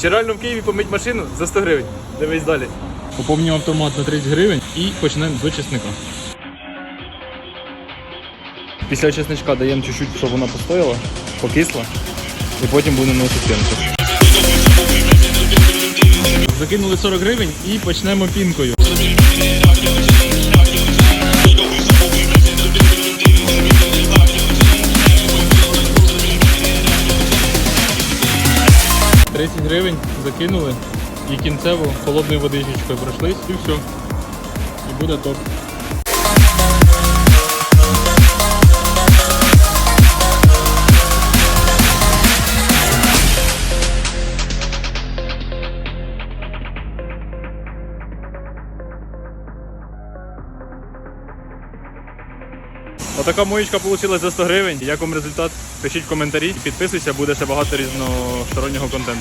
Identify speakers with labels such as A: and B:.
A: Чи в Києві помить машину за 100 гривень? Дивись далі. Поповнюємо автомат на 30 гривень і почнемо з чесника. Після чесничка даємо чуть-чуть, щоб вона постояла, покисла, і потім будемо носити пінку. Закинули 40 гривень і почнемо пінкою. «30 гривень закинули і кінцево холодною водичкою пройшлись і все. І буде топ. Отака моєчка вийшла за 100 гривень. Як вам результат? Пишіть в коментарі, підписуйся, буде ще багато різностороннього контенту.